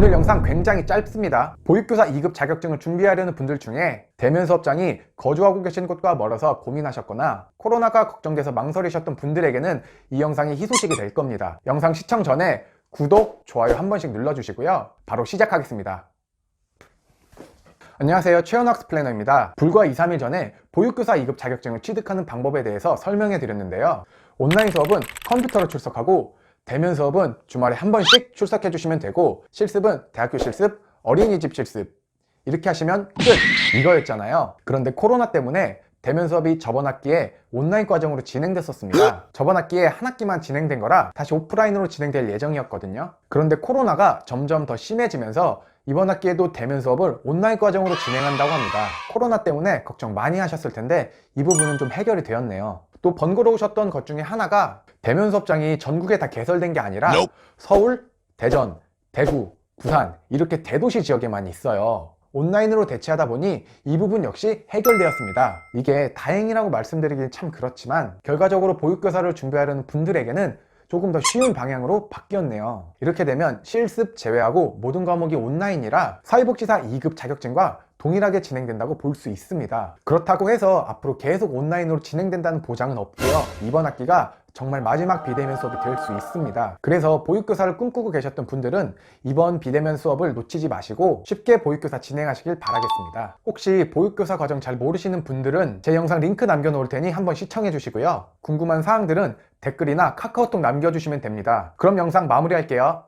오늘 영상 굉장히 짧습니다. 보육교사 2급 자격증을 준비하려는 분들 중에 대면 수업장이 거주하고 계신 곳과 멀어서 고민하셨거나 코로나가 걱정돼서 망설이셨던 분들에게는 이 영상이 희소식이 될 겁니다. 영상 시청 전에 구독, 좋아요 한 번씩 눌러주시고요. 바로 시작하겠습니다. 안녕하세요. 최연학습 플래너입니다. 불과 2, 3일 전에 보육교사 2급 자격증을 취득하는 방법에 대해서 설명해 드렸는데요. 온라인 수업은 컴퓨터로 출석하고 대면 수업은 주말에 한 번씩 출석해 주시면 되고 실습은 대학교 실습, 어린이집 실습 이렇게 하시면 끝! 이거였잖아요. 그런데 코로나 때문에 대면 수업이 저번 학기에 온라인 과정으로 진행됐었습니다. 저번 학기에 한 학기만 진행된 거라 다시 오프라인으로 진행될 예정이었거든요. 그런데 코로나가 점점 더 심해지면서 이번 학기에도 대면 수업을 온라인 과정으로 진행한다고 합니다. 코로나 때문에 걱정 많이 하셨을 텐데 이 부분은 좀 해결이 되었네요. 또 번거로우셨던 것 중에 하나가 대면 수업장이 전국에 다 개설된 게 아니라 서울, 대전, 대구, 부산 이렇게 대도시 지역에만 있어요. 온라인으로 대체하다 보니 이 부분 역시 해결되었습니다. 이게 다행이라고 말씀드리긴 참 그렇지만 결과적으로 보육교사를 준비하려는 분들에게는 조금 더 쉬운 방향으로 바뀌었네요. 이렇게 되면 실습 제외하고 모든 과목이 온라인이라 사회복지사 2급 자격증과 동일하게 진행된다고 볼 수 있습니다. 그렇다고 해서 앞으로 계속 온라인으로 진행된다는 보장은 없고요. 이번 학기가 정말 마지막 비대면 수업이 될 수 있습니다. 그래서 보육교사를 꿈꾸고 계셨던 분들은 이번 비대면 수업을 놓치지 마시고 쉽게 보육교사 진행하시길 바라겠습니다. 혹시 보육교사 과정 잘 모르시는 분들은 제 영상 링크 남겨놓을 테니 한번 시청해 주시고요. 궁금한 사항들은 댓글이나 카카오톡 남겨주시면 됩니다. 그럼 영상 마무리할게요.